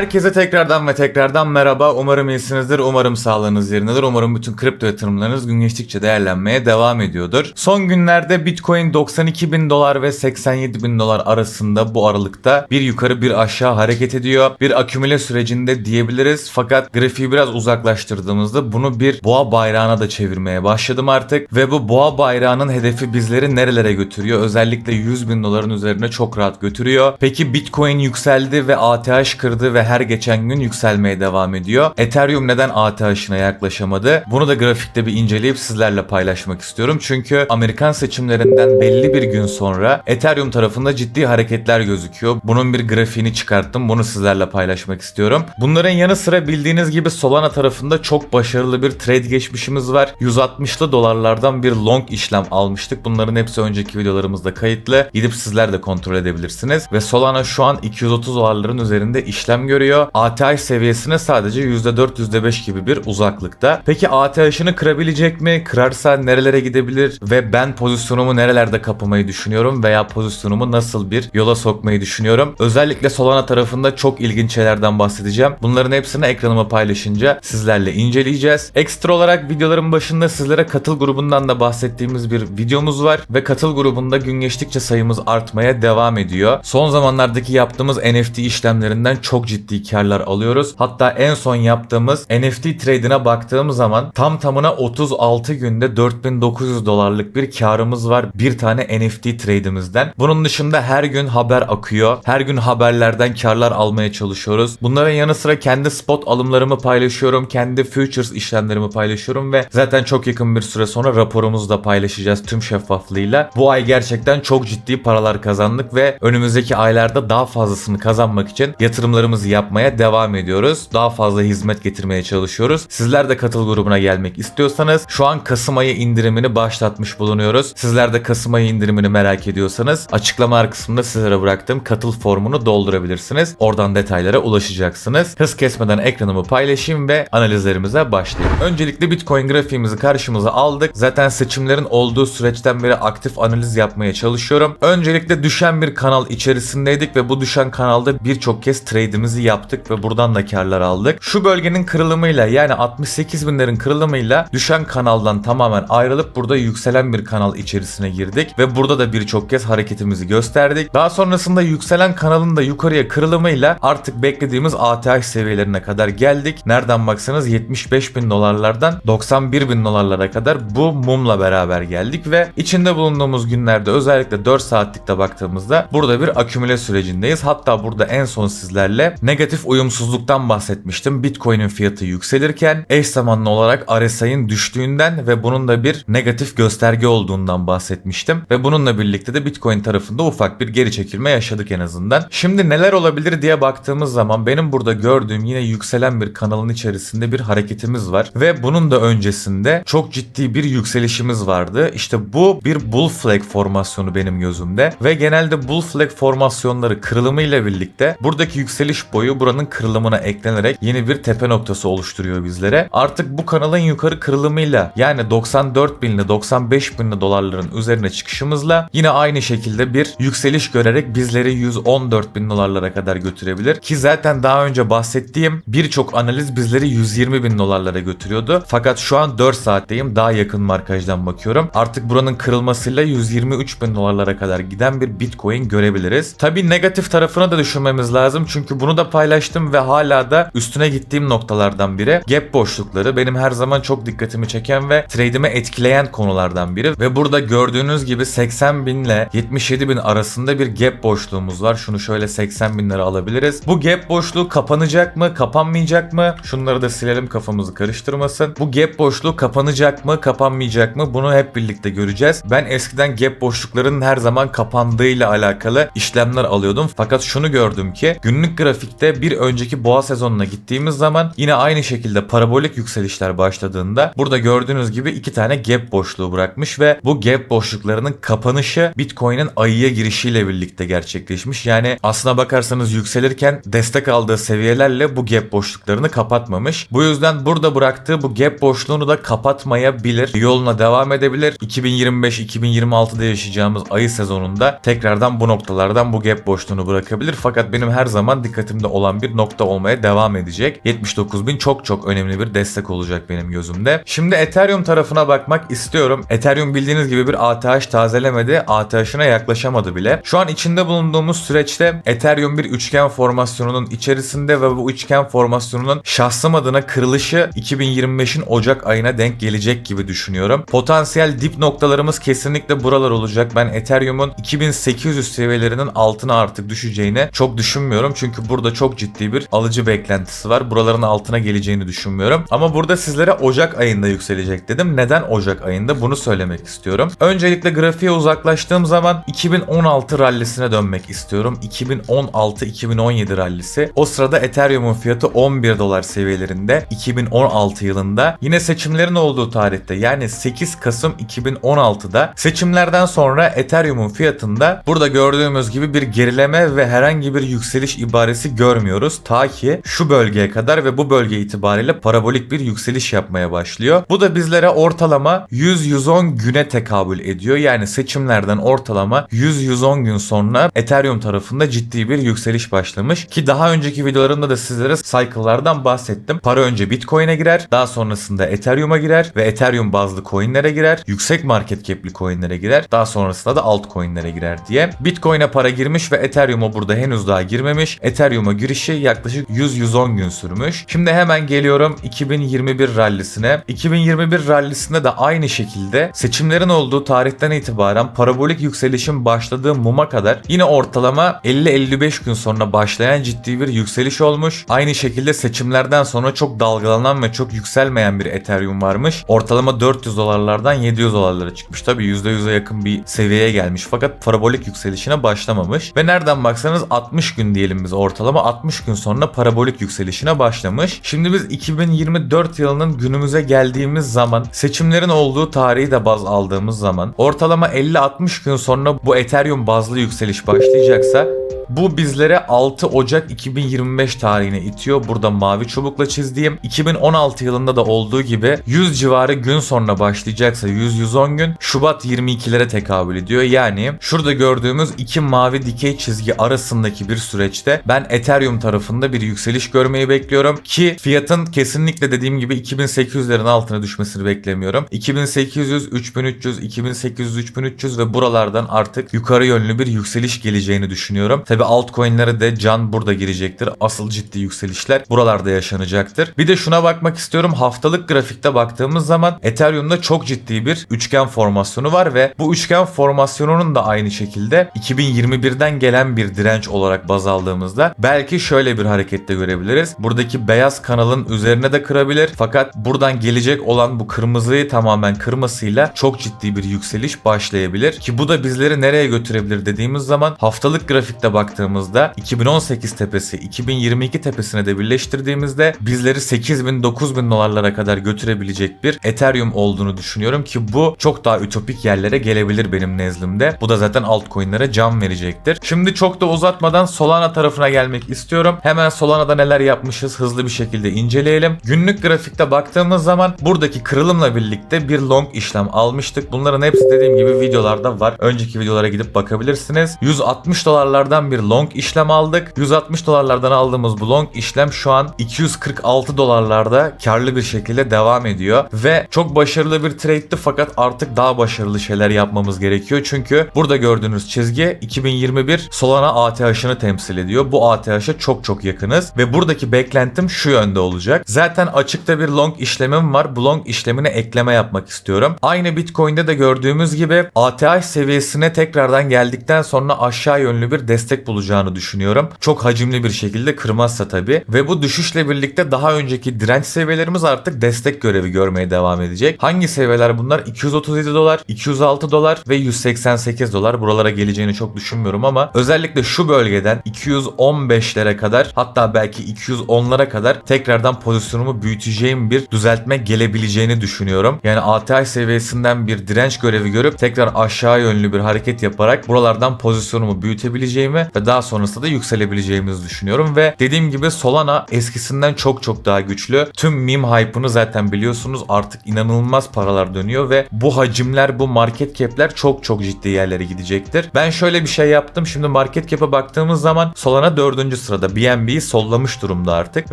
Herkese tekrardan ve tekrardan merhaba. Umarım iyisinizdir. Umarım sağlığınız yerindedir. Umarım bütün kripto yatırımlarınız gün geçtikçe değerlenmeye devam ediyordur. Son günlerde Bitcoin 92 bin dolar ve 87 bin dolar arasında bu aralıkta bir yukarı bir aşağı hareket ediyor. Bir akümüle sürecinde diyebiliriz. Fakat grafiği biraz uzaklaştırdığımızda bunu bir boğa bayrağına da çevirmeye başladım artık. Ve bu boğa bayrağının hedefi bizleri nerelere götürüyor? Özellikle 100 bin doların üzerine çok rahat götürüyor. Peki Bitcoin yükseldi ve ATH kırdı ve her geçen gün yükselmeye devam ediyor. Ethereum neden ATH'ına yaklaşamadı? Bunu da grafikte bir inceleyip sizlerle paylaşmak istiyorum. Çünkü Amerikan seçimlerinden belli bir gün sonra Ethereum tarafında ciddi hareketler gözüküyor. Bunun bir grafiğini çıkarttım. Bunu sizlerle paylaşmak istiyorum. Bunların yanı sıra bildiğiniz gibi Solana tarafında çok başarılı bir trade geçmişimiz var. 160'lı dolarlardan bir long işlem almıştık. Bunların hepsi önceki videolarımızda kayıtlı. Gidip sizler de kontrol edebilirsiniz. Ve Solana şu an 230 dolarların üzerinde işlem görüyor. ATH seviyesine sadece %4 %5 gibi bir uzaklıkta. Peki ATH'ını kırabilecek mi? Kırarsa nerelere gidebilir? Ve ben pozisyonumu nerelerde kapamayı düşünüyorum? Veya pozisyonumu nasıl bir yola sokmayı düşünüyorum? Özellikle Solana tarafında çok ilginç şeylerden bahsedeceğim. Bunların hepsini ekranıma paylaşınca sizlerle inceleyeceğiz. Ekstra olarak videoların başında sizlere katıl grubundan da bahsettiğimiz bir videomuz var. Ve katıl grubunda gün geçtikçe sayımız artmaya devam ediyor. Son zamanlardaki yaptığımız NFT işlemlerinden çok ciddi karlar alıyoruz. Hatta en son yaptığımız NFT trade'ine baktığım zaman tam tamına 36 günde 4900 dolarlık bir karımız var bir tane NFT trade'imizden. Bunun dışında her gün haber akıyor. Her gün haberlerden karlar almaya çalışıyoruz. Bunların yanı sıra kendi spot alımlarımı paylaşıyorum. Kendi futures işlemlerimi paylaşıyorum ve zaten çok yakın bir süre sonra raporumuzu da paylaşacağız tüm şeffaflığıyla. Bu ay gerçekten çok ciddi paralar kazandık ve önümüzdeki aylarda daha fazlasını kazanmak için yatırımlarımızı yapmaya devam ediyoruz. Daha fazla hizmet getirmeye çalışıyoruz. Sizler de katıl grubuna gelmek istiyorsanız şu an Kasım ayı indirimini başlatmış bulunuyoruz. Sizler de Kasım ayı indirimini merak ediyorsanız açıklama kısmında sizlere bıraktığım katıl formunu doldurabilirsiniz. Oradan detaylara ulaşacaksınız. Hız kesmeden ekranımı paylaşayım ve analizlerimize başlayalım. Öncelikle Bitcoin grafiğimizi karşımıza aldık. Zaten seçimlerin olduğu süreçten beri aktif analiz yapmaya çalışıyorum. Öncelikle düşen bir kanal içerisindeydik ve bu düşen kanalda birçok kez trade'imizi yaptık ve buradan da karlar aldık. Şu bölgenin kırılımıyla yani 68 binlerin kırılımıyla düşen kanaldan tamamen ayrılıp burada yükselen bir kanal içerisine girdik ve burada da birçok kez hareketimizi gösterdik. Daha sonrasında yükselen kanalın da yukarıya kırılımıyla artık beklediğimiz ATH seviyelerine kadar geldik. Nereden baksanız 75 bin dolarlardan 91 bin dolarlara kadar bu mumla beraber geldik ve içinde bulunduğumuz günlerde özellikle 4 saatlikte baktığımızda burada bir akümüle sürecindeyiz. Hatta burada en son sizlerle negatif uyumsuzluktan bahsetmiştim. Bitcoin'in fiyatı yükselirken eş zamanlı olarak RSI'nin düştüğünden ve bunun da bir negatif gösterge olduğundan bahsetmiştim. Ve bununla birlikte de Bitcoin tarafında ufak bir geri çekilme yaşadık en azından. Şimdi neler olabilir diye baktığımız zaman benim burada gördüğüm yine yükselen bir kanalın içerisinde bir hareketimiz var. Ve bunun da öncesinde çok ciddi bir yükselişimiz vardı. İşte bu bir bull flag formasyonu benim gözümde. Ve genelde bull flag formasyonları kırılımıyla birlikte buradaki yükseliş boyu buranın kırılımına eklenerek yeni bir tepe noktası oluşturuyor bizlere. Artık bu kanalın yukarı kırılımıyla yani 94 bin ile 95 bin dolarların üzerine çıkışımızla yine aynı şekilde bir yükseliş görerek bizleri 114 bin dolarlara kadar götürebilir. Ki zaten daha önce bahsettiğim birçok analiz bizleri 120 bin dolarlara götürüyordu. Fakat şu an 4 saatteyim daha yakın markajdan bakıyorum. Artık buranın kırılmasıyla 123 bin dolarlara kadar giden bir bitcoin görebiliriz. Tabi negatif tarafına da düşünmemiz lazım çünkü bunu da paylaştım ve hala da üstüne gittiğim noktalardan biri gap boşlukları benim her zaman çok dikkatimi çeken ve trade'imi etkileyen konulardan biri ve burada gördüğünüz gibi 80 bin ile 77 bin arasında bir gap boşluğumuz var. Şunu şöyle 80 binlere alabiliriz. Bu gap boşluğu kapanacak mı kapanmayacak mı? Şunları da silelim kafamızı karıştırmasın. Bu gap boşluğu kapanacak mı kapanmayacak mı? Bunu hep birlikte göreceğiz. Ben eskiden gap boşluklarının her zaman kapandığıyla alakalı işlemler alıyordum. Fakat şunu gördüm ki günlük grafikte bir önceki boğa sezonuna gittiğimiz zaman yine aynı şekilde parabolik yükselişler başladığında burada gördüğünüz gibi iki tane gap boşluğu bırakmış ve bu gap boşluklarının kapanışı Bitcoin'in ayıya girişiyle birlikte gerçekleşmiş. Yani aslına bakarsanız yükselirken destek aldığı seviyelerle bu gap boşluklarını kapatmamış. Bu yüzden burada bıraktığı bu gap boşluğunu da kapatmayabilir. Yoluna devam edebilir. 2025-2026'da yaşayacağımız ayı sezonunda tekrardan bu noktalardan bu gap boşluğunu bırakabilir. Fakat benim her zaman dikkatim gözümde olan bir nokta olmaya devam edecek. 79.000 çok çok önemli bir destek olacak benim gözümde. Şimdi Ethereum tarafına bakmak istiyorum. Ethereum bildiğiniz gibi bir ATH tazelemedi. ATH'ına yaklaşamadı bile. Şu an içinde bulunduğumuz süreçte Ethereum bir üçgen formasyonunun içerisinde ve bu üçgen formasyonunun şahsım adına kırılışı 2025'in Ocak ayına denk gelecek gibi düşünüyorum. Potansiyel dip noktalarımız kesinlikle buralar olacak. Ben Ethereum'un 2800 seviyelerinin altına artık düşeceğini çok düşünmüyorum. Çünkü burada çok ciddi bir alıcı beklentisi var. Buraların altına geleceğini düşünmüyorum. Ama burada sizlere Ocak ayında yükselecek dedim. Neden Ocak ayında? Bunu söylemek istiyorum. Öncelikle grafiğe uzaklaştığım zaman 2016 rallisine dönmek istiyorum. 2016-2017 rallisi. O sırada Ethereum'un fiyatı 11 dolar seviyelerinde 2016 yılında. Yine seçimlerin olduğu tarihte yani 8 Kasım 2016'da seçimlerden sonra Ethereum'un fiyatında burada gördüğümüz gibi bir gerileme ve herhangi bir yükseliş ibaresi görmüyoruz. Ta ki şu bölgeye kadar ve bu bölge itibariyle parabolik bir yükseliş yapmaya başlıyor. Bu da bizlere ortalama 100-110 güne tekabül ediyor. Yani seçimlerden ortalama 100-110 gün sonra Ethereum tarafında ciddi bir yükseliş başlamış. Ki daha önceki videolarımda da sizlere cycle'lardan bahsettim. Para önce Bitcoin'e girer, daha sonrasında Ethereum'a girer ve Ethereum bazlı coin'lere girer. Yüksek market cap'li coin'lere girer. Daha sonrasında da altcoin'lere girer diye. Bitcoin'e para girmiş ve Ethereum'a burada henüz daha girmemiş. Ethereum'a girişi yaklaşık 100-110 gün sürmüş. Şimdi hemen geliyorum 2021 rallisine. 2021 rallisinde de aynı şekilde seçimlerin olduğu tarihten itibaren parabolik yükselişin başladığı muma kadar yine ortalama 50-55 gün sonra başlayan ciddi bir yükseliş olmuş. Aynı şekilde seçimlerden sonra çok dalgalanan ve çok yükselmeyen bir Ethereum varmış. Ortalama 400 dolarlardan 700 dolarlara çıkmış. Tabi %100'e yakın bir seviyeye gelmiş fakat parabolik yükselişine başlamamış. Ve nereden baksanız 60 gün diyelim biz ortalama 60 gün sonra parabolik yükselişine başlamış. Şimdi biz 2024 yılının günümüze geldiğimiz zaman seçimlerin olduğu tarihi de baz aldığımız zaman ortalama 50-60 gün sonra bu Ethereum bazlı yükseliş başlayacaksa bu bizlere 6 Ocak 2025 tarihine itiyor. Burada mavi çubukla çizdiğim 2016 yılında da olduğu gibi 100 civarı gün sonra başlayacaksa 100-110 gün Şubat 22'lere tekabül ediyor. Yani şurada gördüğümüz iki mavi dikey çizgi arasındaki bir süreçte ben Ethereum tarafında bir yükseliş görmeyi bekliyorum ki fiyatın kesinlikle dediğim gibi 2800'lerin altına düşmesini beklemiyorum. 2800, 3300, 2800, 3300 ve buralardan artık yukarı yönlü bir yükseliş geleceğini düşünüyorum. Tabi altcoin'lere de can burada girecektir. Asıl ciddi yükselişler buralarda yaşanacaktır. Bir de şuna bakmak istiyorum. Haftalık grafikte baktığımız zaman Ethereum'da çok ciddi bir üçgen formasyonu var ve bu üçgen formasyonunun da aynı şekilde 2021'den gelen bir direnç olarak baz aldığımızda belki şöyle bir harekette görebiliriz. Buradaki beyaz kanalın üzerine de kırabilir. Fakat buradan gelecek olan bu kırmızıyı tamamen kırmasıyla çok ciddi bir yükseliş başlayabilir. Ki bu da bizleri nereye götürebilir dediğimiz zaman haftalık grafikte baktığımızda 2018 tepesi 2022 tepesine de birleştirdiğimizde bizleri 8000-9000 dolarlara kadar götürebilecek bir Ethereum olduğunu düşünüyorum ki bu çok daha ütopik yerlere gelebilir benim nezdimde. Bu da zaten altcoin'lere can verecektir. Şimdi çok da uzatmadan Solana tarafına gelmek istiyorum. Hemen Solana'da neler yapmışız hızlı bir şekilde inceleyelim. Günlük grafikte baktığımız zaman buradaki kırılımla birlikte bir long işlem almıştık. Bunların hepsi dediğim gibi videolarda var. Önceki videolara gidip bakabilirsiniz. 160 dolarlardan bir long işlem aldık. 160 dolarlardan aldığımız bu long işlem şu an 246 dolarlarda karlı bir şekilde devam ediyor. Ve çok başarılı bir trade'ti fakat artık daha başarılı şeyler yapmamız gerekiyor. Çünkü burada gördüğünüz çizgi 2021 Solana ATH'ını temsil ediyor. Bu ATH'a çok çok yakınız ve buradaki beklentim şu yönde olacak. Zaten açıkta bir long işlemim var. Bu long işlemine ekleme yapmak istiyorum. Aynı Bitcoin'de de gördüğümüz gibi ATH seviyesine tekrardan geldikten sonra aşağı yönlü bir destek bulacağını düşünüyorum. Çok hacimli bir şekilde kırmazsa tabi. Ve bu düşüşle birlikte daha önceki direnç seviyelerimiz artık destek görevi görmeye devam edecek. Hangi seviyeler bunlar? 237 dolar, 206 dolar ve 188 dolar. Buralara geleceğini çok düşünmüyorum ama özellikle şu bölgeden 215'lere kadar hatta belki 210'lara kadar tekrardan pozisyonumu büyüteceğim bir düzeltme gelebileceğini düşünüyorum. Yani ATH seviyesinden bir direnç görevi görüp tekrar aşağı yönlü bir hareket yaparak buralardan pozisyonumu büyütebileceğimi ve daha sonrasında da yükselebileceğimizi düşünüyorum ve dediğim gibi Solana eskisinden çok çok daha güçlü. Tüm meme hype'ını zaten biliyorsunuz artık inanılmaz paralar dönüyor ve bu hacimler bu market cap'ler çok çok ciddi yerlere gidecektir. Ben şöyle bir şey yaptım. Şimdi market cap'e baktığımız zaman Solana 4. sırada BNB'yi sollamış durumda artık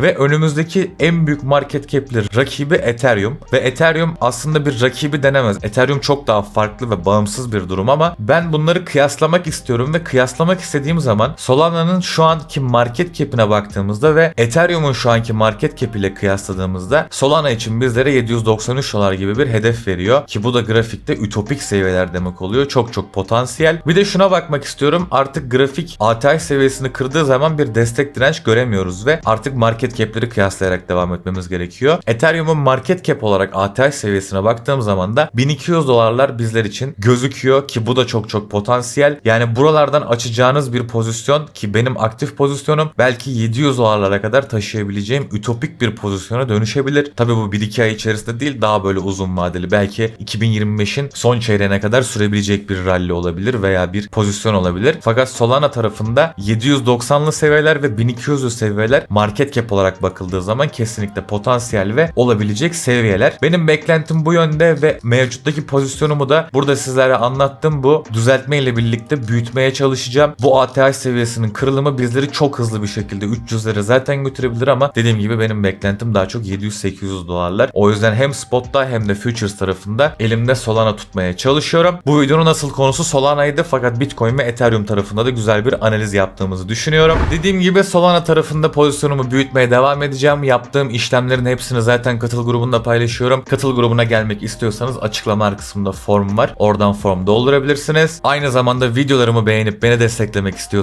ve önümüzdeki en büyük market cap'li rakibi Ethereum ve Ethereum aslında bir rakibi denemez. Ethereum çok daha farklı ve bağımsız bir durum ama ben bunları kıyaslamak istiyorum ve kıyaslamak istediğim zaman Solana'nın şu anki market cap'ine baktığımızda ve Ethereum'un şu anki market cap ile kıyasladığımızda Solana için bizlere 793 dolar gibi bir hedef veriyor ki bu da grafikte ütopik seviyeler demek oluyor. Çok çok potansiyel. Bir de şuna bakmak istiyorum. Artık grafik ATH seviyesini kırdığı zaman bir destek direnç göremiyoruz ve artık market cap'leri kıyaslayarak devam etmemiz gerekiyor. Ethereum'un market cap olarak ATH seviyesine baktığım zaman da 1200 dolarlar bizler için gözüküyor ki bu da çok çok potansiyel. Yani buralardan açacağınız bir pozisyon ki benim aktif pozisyonum belki 700 dolarlara kadar taşıyabileceğim ütopik bir pozisyona dönüşebilir. Tabi bu 1-2 ay içerisinde değil daha böyle uzun vadeli belki 2025'in son çeyreğine kadar sürebilecek bir rally olabilir veya bir pozisyon olabilir. Fakat Solana tarafında 790'lı seviyeler ve 1200'lü seviyeler market cap olarak bakıldığı zaman kesinlikle potansiyel ve olabilecek seviyeler. Benim beklentim bu yönde ve mevcuttaki pozisyonumu da burada sizlere anlattım. Bu düzeltme ile birlikte büyütmeye çalışacağım. Bu ATH seviyesinin kırılımı bizleri çok hızlı bir şekilde 300'lere zaten götürebilir ama dediğim gibi benim beklentim daha çok 700-800 dolarlar. O yüzden hem spotta hem de futures tarafında elimde Solana tutmaya çalışıyorum. Bu videonun asıl konusu Solana'ydı fakat Bitcoin ve Ethereum tarafında da güzel bir analiz yaptığımızı düşünüyorum. Dediğim gibi Solana tarafında pozisyonumu büyütmeye devam edeceğim. Yaptığım işlemlerin hepsini zaten katıl grubunda paylaşıyorum. Katıl grubuna gelmek istiyorsanız açıklama kısmında form var. Oradan form doldurabilirsiniz. Aynı zamanda videolarımı beğenip beni desteklemek istiyorsanız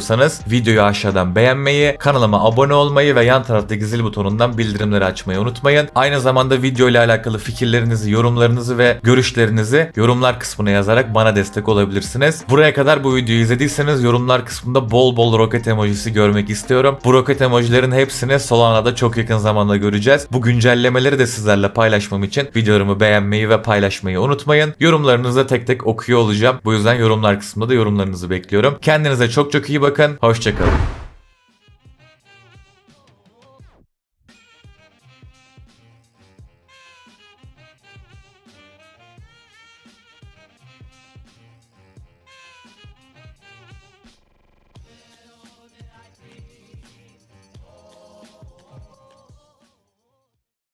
videoyu aşağıdan beğenmeyi, kanalıma abone olmayı ve yan taraftaki zil butonundan bildirimleri açmayı unutmayın. Aynı zamanda video ile alakalı fikirlerinizi, yorumlarınızı ve görüşlerinizi yorumlar kısmına yazarak bana destek olabilirsiniz. Buraya kadar bu videoyu izlediyseniz yorumlar kısmında bol bol roket emojisi görmek istiyorum. Bu roket emojilerin hepsini Solana'da çok yakın zamanda göreceğiz. Bu güncellemeleri de sizlerle paylaşmam için videolarımı beğenmeyi ve paylaşmayı unutmayın. Yorumlarınızı tek tek okuyor olacağım. Bu yüzden yorumlar kısmında da yorumlarınızı bekliyorum. Kendinize çok çok iyi bakın. Hoşçakalın.